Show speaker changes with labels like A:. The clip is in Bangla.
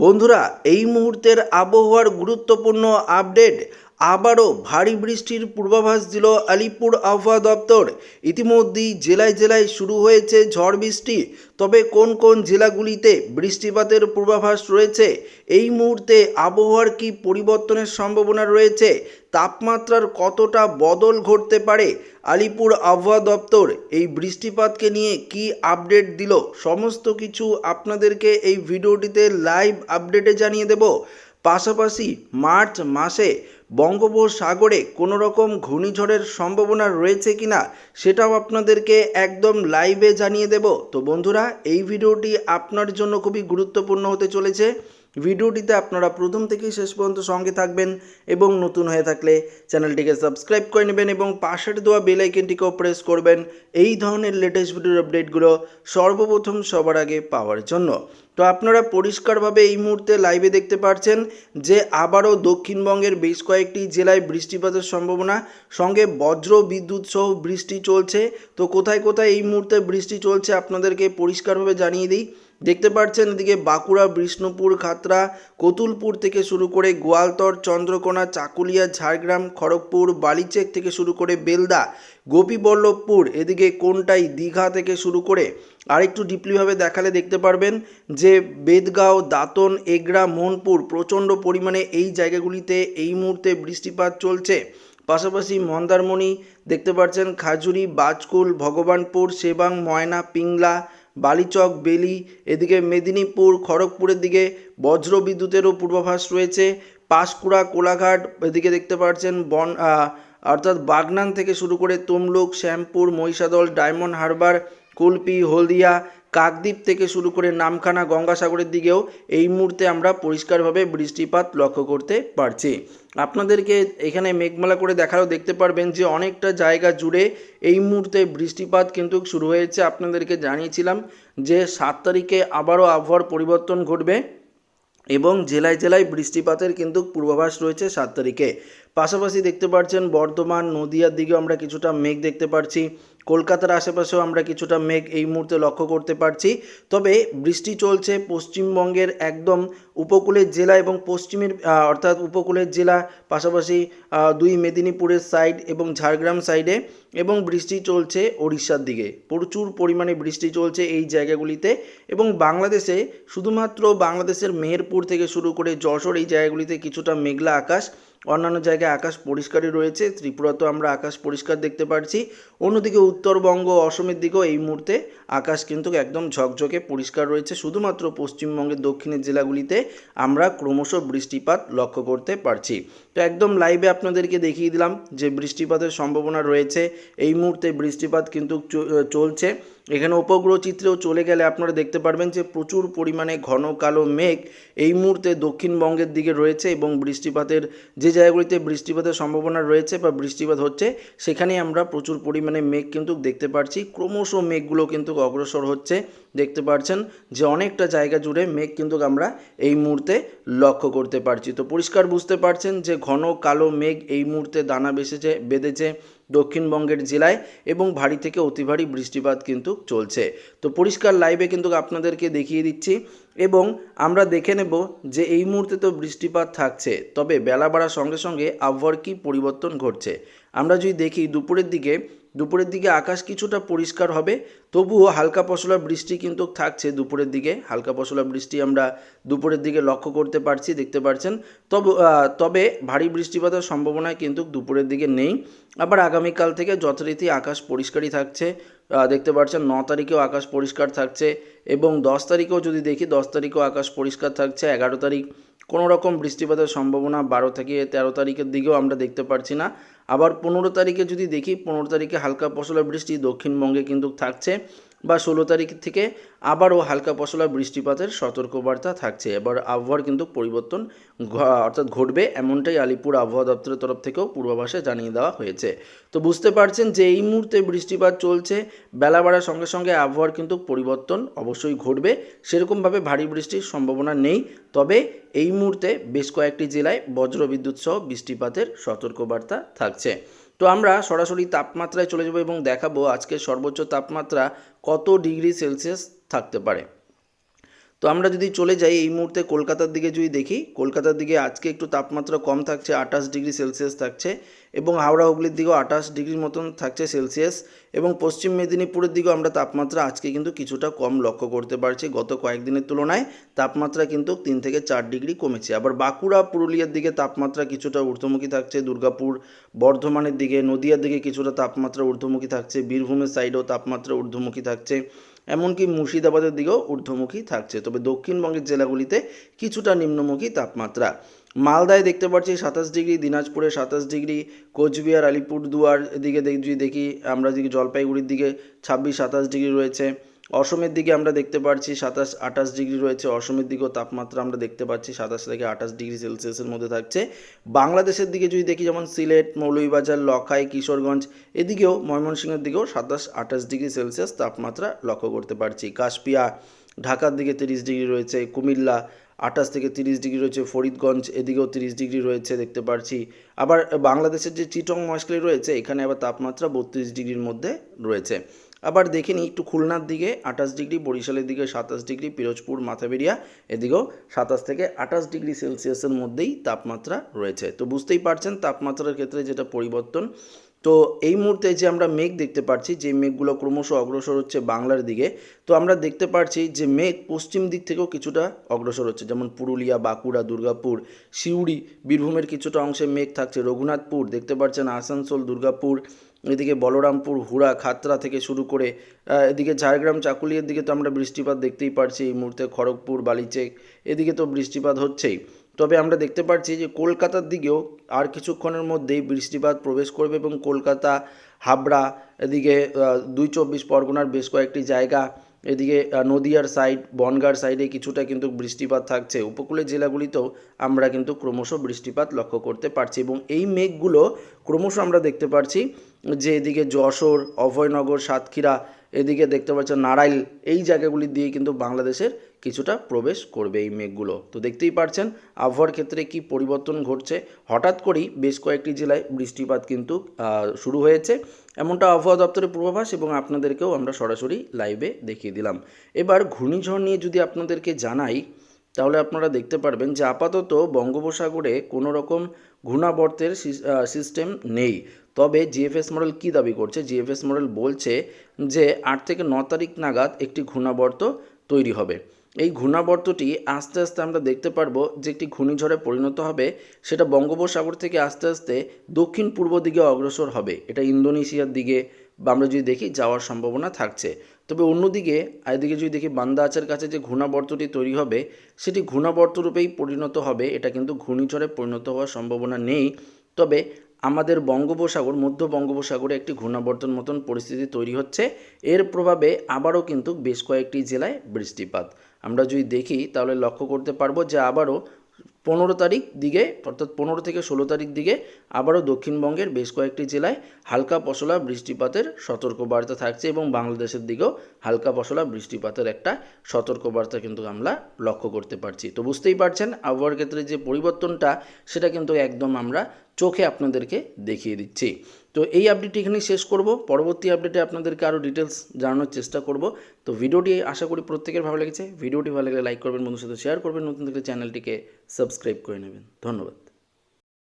A: বন্ধুরা এই মুহূর্তের আবহাওয়ার গুরুত্বপূর্ণ আপডেট আবারও ভারী বৃষ্টির পূর্বাভাস দিল আলিপুর আবহাওয়া দপ্তর। ইতিমধ্যেই জেলায় জেলায় শুরু হয়েছে ঝড় বৃষ্টি। তবে কোন কোন জেলাগুলিতে বৃষ্টিপাতের পূর্বাভাস রয়েছে? এই মুহূর্তে আবহাওয়ার কি পরিবর্তনের সম্ভাবনা রয়েছে? তাপমাত্রার কতটা বদল ঘটতে পারে? আলিপুর আবহাওয়া দপ্তর এই বৃষ্টিপাতকে নিয়ে কি আপডেট দিল? সমস্ত কিছু আপনাদেরকে এই ভিডিওটিতে লাইভ আপডেটে জানিয়ে দেব। পাশাপাশি মার্চ মাসে বঙ্গোপসাগরে কোনো রকম ঘূর্ণিঝড়ের সম্ভাবনা রয়েছে কিনা সেটাও আপনাদেরকে একদম লাইভে জানিয়ে দেব। তো বন্ধুরা, এই ভিডিওটি আপনার জন্য খুবই গুরুত্বপূর্ণ হতে চলেছে। ভিডিওটিতে আপনারা প্রথম থেকেই শেষ পর্যন্ত সঙ্গে থাকবেন এবং নতুন হয়ে থাকলে চ্যানেলটিকে সাবস্ক্রাইব করে নেবেন এবং পাশের দেওয়া বেল আইকনটিকেও প্রেস করবেন এই ধরনের লেটেস্ট ভিডিওর আপডেটগুলো সর্বপ্রথম সবার আগে পাওয়ার জন্য। তো আপনারা পরিষ্কারভাবে এই মুহূর্তে লাইভে দেখতে পাচ্ছেন যে আবারও দক্ষিণবঙ্গের বেশ কয়েকটি জেলায় বৃষ্টিপাতের সম্ভাবনা, সঙ্গে বজ্র, বিদ্যুৎ সহ বৃষ্টি চলছে। তো কোথায় কোথায় এই মুহূর্তে বৃষ্টি চলছে আপনাদেরকে পরিষ্কারভাবে জানিয়ে দিই। দেখতে পাচ্ছেন এদিকে বাঁকুড়া, বিষ্ণুপুর খাতড়া কতুলপুর থেকে শুরু করে গোয়ালতর, চন্দ্রকোনা, চাকুলিয়া, ঝাড়গ্রাম, খড়গপুর, বালিচেক থেকে শুরু করে বেলদা, গোপীবল্লভপুর, এদিকে কোনটাই দীঘা থেকে শুরু করে আরেকটু ডিপলিভাবে দেখালে দেখতে পারবেন যে বেদগাঁও, দাঁতন এগরা মোহনপুর প্রচণ্ড পরিমাণে এই জায়গাগুলিতে এই মুহূর্তে বৃষ্টিপাত চলছে। পাশাপাশি মন্দারমণি, দেখতে পাচ্ছেন খাজুরি, বাজকুল, ভগবানপুর সেবাং ময়না, পিংলা বালিচক, বেলি, এদিকে মেদিনীপুর, খড়গপুরের দিকে বজ্র বিদ্যুতেরও পূর্বাভাস রয়েছে। পাঁশকুড়া, কোলাঘাট, এদিকে দেখতে পাচ্ছেন বন অর্থাৎ বাগনান থেকে শুরু করে তমলুক, শ্যামপুর, মহিষাদল, ডায়মন্ড হারবার, কুলপি, হলদিয়া কাকদ্বীপ থেকে শুরু করে নামখানা গঙ্গাসাগরের দিকেও এই মুহূর্তে আমরা পরিষ্কারভাবে বৃষ্টিপাত লক্ষ্য করতে পারছি। আপনাদেরকে এখানে মেঘমালা করে দেখালেও দেখতে পারবেন যে অনেকটা জায়গা জুড়ে এই মুহূর্তে বৃষ্টিপাত কিন্তু শুরু হয়েছে। আপনাদেরকে জানিয়েছিলাম যে সাত তারিখে আবারও আবহাওয়ার পরিবর্তন ঘটবে এবং জেলায় জেলায় বৃষ্টিপাতের কিন্তু পূর্বাভাস রয়েছে সাত তারিখে। পাশাপাশি দেখতে পাচ্ছেন বর্ধমান, নদিয়ার দিকেও আমরা কিছুটা মেঘ দেখতে পাচ্ছি কলকাতার আশেপাশেও আমরা কিছুটা মেঘ এই মুহূর্তে লক্ষ্য করতে পারছি। তবে বৃষ্টি চলছে পশ্চিমবঙ্গের একদম উপকূলের জেলা এবং পশ্চিমের অর্থাৎ উপকূলের জেলা, পাশাপাশি দুই মেদিনীপুরের সাইড এবং ঝাড়গ্রাম সাইডে এবং বৃষ্টি চলছে ওড়িশার দিকে। প্রচুর পরিমাণে বৃষ্টি চলছে এই জায়গাগুলিতে এবং বাংলাদেশে শুধুমাত্র বাংলাদেশের মেহেরপুর থেকে শুরু করে যশোর এই জায়গাগুলিতে কিছুটা মেঘলা আকাশ, অন্যান্য জায়গায় আকাশ পরিষ্কারই রয়েছে, ত্রিপুরাতেও আমরা আকাশ পরিষ্কার দেখতে পাচ্ছি অন্যদিকে উত্তরবঙ্গ, অসমের দিকেও এই মুহূর্তে আকাশ কিন্তু একদম ঝকঝকে পরিষ্কার রয়েছে, শুধুমাত্র পশ্চিমবঙ্গের দক্ষিণের জেলাগুলিতে আমরা ক্রমশ বৃষ্টিপাত লক্ষ্য করতে পারছি। তো একদম লাইভে আপনাদেরকে দেখিয়ে দিলাম যে বৃষ্টিপাতের সম্ভাবনা রয়েছে। এই মুহূর্তে বৃষ্টিপাত কিন্তু চলছে। এখানে উপগ্রহ চিত্রেও চলে গেলে আপনারা দেখতে পারবেন যে প্রচুর পরিমাণে ঘন কালো মেঘ এই মুহূর্তে দক্ষিণবঙ্গের দিকে রয়েছে এবং বৃষ্টিপাতের যে জায়গাগুলিতে বৃষ্টিপাতের সম্ভাবনা রয়েছে বা বৃষ্টিপাত হচ্ছে সেখানে আমরা প্রচুর পরিমাণে মেঘ কিন্তু দেখতে পাচ্ছি ক্রমশ মেঘগুলো কিন্তু অগ্রসর হচ্ছে, দেখতে পাচ্ছেন যে অনেকটা জায়গা জুড়ে মেঘ কিন্তু আমরা এই মুহূর্তে লক্ষ্য করতে পারছি। তো পরিষ্কার বুঝতে পারছেন যে ঘন কালো মেঘ এই মুহূর্তে দানা বেসেছে বেঁধেছে দক্ষিণবঙ্গের জেলায় এবং ভারী থেকে অতি ভারী বৃষ্টিপাত কিন্তু চলছে। তো পরিষ্কার লাইভে কিন্তু আপনাদেরকে দেখিয়ে দিচ্ছি এবং আমরা দেখে নেব যে এই মুহূর্তে তো বৃষ্টিপাত থাকছে, তবে বেলা বাড়ার সঙ্গে সঙ্গে আবহাওয়ার কী পরিবর্তন ঘটছে। আমরা যদি দেখি দুপুরের দিকে দুপুরের দিকে আকাশ কিছুটা পরিষ্কার হবে, তবুও হালকা পশলা বৃষ্টি কিন্তু থাকছে দুপুরের দিকে। হালকা পশলা বৃষ্টি আমরা দুপুরের দিকে লক্ষ্য করতে পারছি, দেখতে পাচ্ছেন তবে তবে ভারী বৃষ্টিপাতের সম্ভাবনা কিন্তু দুপুরের দিকে নেই। আবার আগামীকাল থেকে যথারীতি আকাশ পরিষ্কারই থাকছে। দেখতে পাচ্ছেন ন তারিখেও আকাশ পরিষ্কার থাকছে এবং দশ তারিখেও যদি দেখি, দশ তারিখেও আকাশ পরিষ্কার থাকছে। এগারো তারিখ কোনো রকম বৃষ্টিপাতের সম্ভাবনা বারো থেকে তেরো তারিখের দিকেও আমরা দেখতে পারছি না। আবার পনেরো তারিখে যদি দেখি পনেরো তারিখে হালকা পশলা বৃষ্টি দক্ষিণবঙ্গে কিন্তু থাকছে। বা ষোলো তারিখ থেকে আবারও হালকা পশলা বৃষ্টিপাতের সতর্কবার্তা থাকছে। এবার আবহাওয়ার কিন্তু পরিবর্তন অর্থাৎ ঘটবে এমনটাই আলিপুর আবহাওয়া দপ্তরের তরফ থেকেও পূর্বাভাসে জানিয়ে দেওয়া হয়েছে। তো বুঝতে পারছেন যে এই মুহূর্তে বৃষ্টিপাত চলছে, বেলা বাড়ার সঙ্গে সঙ্গে আবহাওয়ার কিন্তু পরিবর্তন অবশ্যই ঘটবে। সেরকমভাবে ভারী বৃষ্টির সম্ভাবনা নেই, তবে এই মুহূর্তে বেশ কয়েকটি জেলায় বজ্রবিদ্যুৎ সহ বৃষ্টিপাতের সতর্কবার্তা থাকছে। তো আমরা সরাসরি তাপমাত্রায় চলে যাব এবং দেখাবো আজকের সর্বোচ্চ তাপমাত্রা কত ডিগ্রি সেলসিয়াস থাকতে পারে। তো আমরা যদি চলে যাই, এই মুহূর্তে কলকাতার দিকে যদি দেখি, কলকাতার দিকে আজকে একটু তাপমাত্রা কম থাকছে, আঠাশ ডিগ্রি সেলসিয়াস থাকছে এবং হাওড়া হুগলির দিকেও আঠাশ ডিগ্রির মতন থাকছে সেলসিয়াস এবং পশ্চিম মেদিনীপুরের দিকেও আমরা তাপমাত্রা আজকে কিন্তু কিছুটা কম লক্ষ্য করতে পারছি গত কয়েকদিনের তুলনায়। তাপমাত্রা কিন্তু তিন থেকে চার ডিগ্রি কমেছে। আবার বাঁকুড়া, পুরুলিয়ার দিকে তাপমাত্রা কিছুটা ঊর্ধ্বমুখী থাকছে, দুর্গাপুর, বর্ধমানের দিকে, নদিয়ার দিকে কিছুটা তাপমাত্রা ঊর্ধ্বমুখী থাকছে, বীরভূমের সাইডেও তাপমাত্রা ঊর্ধ্বমুখী থাকছে। এমনকি মুর্শিদাবাদের দিকেও ঊর্ধ্বমুখী থাকছে। তবে দক্ষিণবঙ্গের জেলাগুলিতে কিছুটা নিম্নমুখী তাপমাত্রা। মালদায় দেখতে পাচ্ছি সাতাশ ডিগ্রি, দিনাজপুরে সাতাশ ডিগ্রি, কোচবিহার, আলিপুরদুয়ার দেখ- যদি দেখি, আমরা যদি জলপাইগুড়ির দিকে ছাব্বিশ সাতাশ ডিগ্রি রয়েছে। অসমের দিকে আমরা দেখতে পাচ্ছি সাতাশ, আঠাশ ডিগ্রি রয়েছে। অসমের দিকেও তাপমাত্রা আমরা দেখতে পাচ্ছি সাতাশ থেকে আঠাশ ডিগ্রি সেলসিয়াসের মধ্যে থাকছে। বাংলাদেশের দিকে যদি দেখি, যেমন সিলেট, মৌলভীবাজার, লখাই, কিশোরগঞ্জ, এদিকেও ময়মনসিংহের দিকেও সাতাশ, আঠাশ ডিগ্রি সেলসিয়াস তাপমাত্রা লক্ষ্য করতে পারছি। কাশপিয়া, ঢাকার দিকে তিরিশ ডিগ্রি রয়েছে। কুমিল্লা, আঠাশ থেকে তিরিশ ডিগ্রি রয়েছে। ফরিদগঞ্জ, এদিকেও তিরিশ ডিগ্রি রয়েছে দেখতে পাচ্ছি আবার বাংলাদেশের যে চিটং মহেশখালী রয়েছে, এখানে আবার তাপমাত্রা বত্রিশ ডিগ্রির মধ্যে রয়েছে। আবার দেখে নিই একটু খুলনার দিকে, আঠাশ ডিগ্রি, বরিশালের দিকে সাতাশ ডিগ্রি, পিরোজপুর, মাথাবেরিয়া, এদিকেও সাতাশ থেকে আঠাশ ডিগ্রি সেলসিয়াসের মধ্যেই তাপমাত্রা রয়েছে। তো বুঝতেই পারছেন, তাপমাত্রার ক্ষেত্রে যেটা পরিবর্তন তো এই মুহূর্তে যে আমরা মেঘ দেখতে পাচ্ছি যে মেঘগুলো ক্রমশ অগ্রসর হচ্ছে বাংলার দিকে, তো আমরা দেখতে পাচ্ছি যে মেঘ পশ্চিম দিক থেকেও কিছুটা অগ্রসর হচ্ছে। যেমন পুরুলিয়া, বাঁকুড়া, দুর্গাপুর, সিউড়ি, বীরভূমের কিছুটা অংশে মেঘ থাকছে। রঘুনাথপুর দেখতে পাচ্ছেন আসানসোল, দুর্গাপুর, এদিকে বলরামপুর, হুড়া খাতরা থেকে শুরু করে এদিকে ঝাড়গ্রাম, চাকুলিয়ার দিকে তো আমরা বৃষ্টিপাত দেখতেই পারছি এই মুহূর্তে। খড়গপুর, বালিচেক, এদিকে তো বৃষ্টিপাত হচ্ছেই। তবে আমরা দেখতে পাচ্ছি যে কলকাতার দিকেও আর কিছুক্ষণের মধ্যেই বৃষ্টিপাত প্রবেশ করবে এবং কলকাতা, হাবড়া এদিকে দুই চব্বিশ পরগনার বেশ কয়েকটি জায়গা, এদিকে নদিয়ার সাইড বনগাঁর সাইডে কিছুটা কিন্তু বৃষ্টিপাত থাকছে। উপকূলের জেলাগুলিতেও আমরা কিন্তু ক্রমশ বৃষ্টিপাত লক্ষ্য করতে পারছি এবং এই মেঘগুলো ক্রমশ আমরা দেখতে পারছি যে এদিকে যশোর, অভয়নগর, সাতক্ষীরা এদিকে দেখতে পাচ্ছেন নারাইল, এই জায়গাগুলি দিয়ে কিন্তু বাংলাদেশের কিছুটা প্রবেশ করবে এই মেঘগুলো। তো দেখতেই পারছেন আবহাওয়ার ক্ষেত্রে কি পরিবর্তন ঘটছে। হঠাৎ করেই বেশ কয়েকটি জেলায় বৃষ্টিপাত কিন্তু শুরু হয়েছে। এমনটা আবহাওয়া দপ্তরের পূর্বাভাস এবং আপনাদেরকেও আমরা সরাসরি লাইভে দেখিয়ে দিলাম। এবার ঘূর্ণিঝড় নিয়ে যদি আপনাদেরকে জানাই, তাহলে আপনারা দেখতে পারবেন যে আপাতত বঙ্গোপসাগরে কোনো রকম ঘূর্ণাবর্তের সিস্টেম নেই। তবে জিএফএস মডেল কী দাবি করছে? জিএফএস মডেল বলছে যে, আট থেকে ন তারিখ নাগাদ একটি ঘূর্ণাবর্ত তৈরি হবে। এই ঘূর্ণাবর্তটি আস্তে আস্তে আমরা দেখতে পারব যে একটি ঘূর্ণিঝড়ে পরিণত হবে। সেটা বঙ্গোপসাগর থেকে আস্তে আস্তে দক্ষিণ পূর্ব দিকে অগ্রসর হবে। এটা ইন্দোনেশিয়ার দিকে বা আমরা যদি দেখি, যাওয়ার সম্ভাবনা থাকছে। তবে অন্যদিকে, এদিকে যদি দেখি বান্দাআচের কাছে যে ঘূর্ণাবর্তটি তৈরি হবে, সেটি ঘূর্ণাবর্ত রূপেই পরিণত হবে। এটা কিন্তু ঘূর্ণিঝড়ে পরিণত হওয়ার সম্ভাবনা নেই। তবে আমাদের বঙ্গোপসাগর, মধ্য বঙ্গোপসাগরে একটি ঘূর্ণাবর্তন মতন পরিস্থিতি তৈরি হচ্ছে। এর প্রভাবে আবারও কিন্তু বেশ কয়েকটি জেলায় বৃষ্টিপাত। আমরা যদি দেখি, তাহলে লক্ষ্য করতে পারব যে আবারও পনেরো তারিখ দিকে, অর্থাৎ পনেরো থেকে ষোলো তারিখ দিকে আবারও দক্ষিণবঙ্গের বেশ কয়েকটি জেলায় হালকা পশলা বৃষ্টিপাতের সতর্কবার্তা থাকছে এবং বাংলাদেশের দিকেও হালকা পশলা বৃষ্টিপাতের একটা সতর্কবার্তা কিন্তু আমরা লক্ষ্য করতে পারছি। তো বুঝতেই পারছেন, আবহাওয়ার ক্ষেত্রে যে পরিবর্তনটা, সেটা কিন্তু একদম আমরা চোখে আপনাদেরকে দেখিয়ে দিচ্ছি। তো এই আপডেটটি এখানেই শেষ করব। পরবর্তী আপডেটে আপনাদেরকে আরও ডিটেলস জানানোর চেষ্টা করব। তো ভিডিওটি আশা করি প্রত্যেকের ভালো লেগেছে। ভিডিওটি ভালো লাগলে লাইক করবেন বন্ধুর সাথে শেয়ার করবেন। নতুন থেকে চ্যানেলটিকে সাবস্ক্রাইব করে নেবেন। ধন্যবাদ।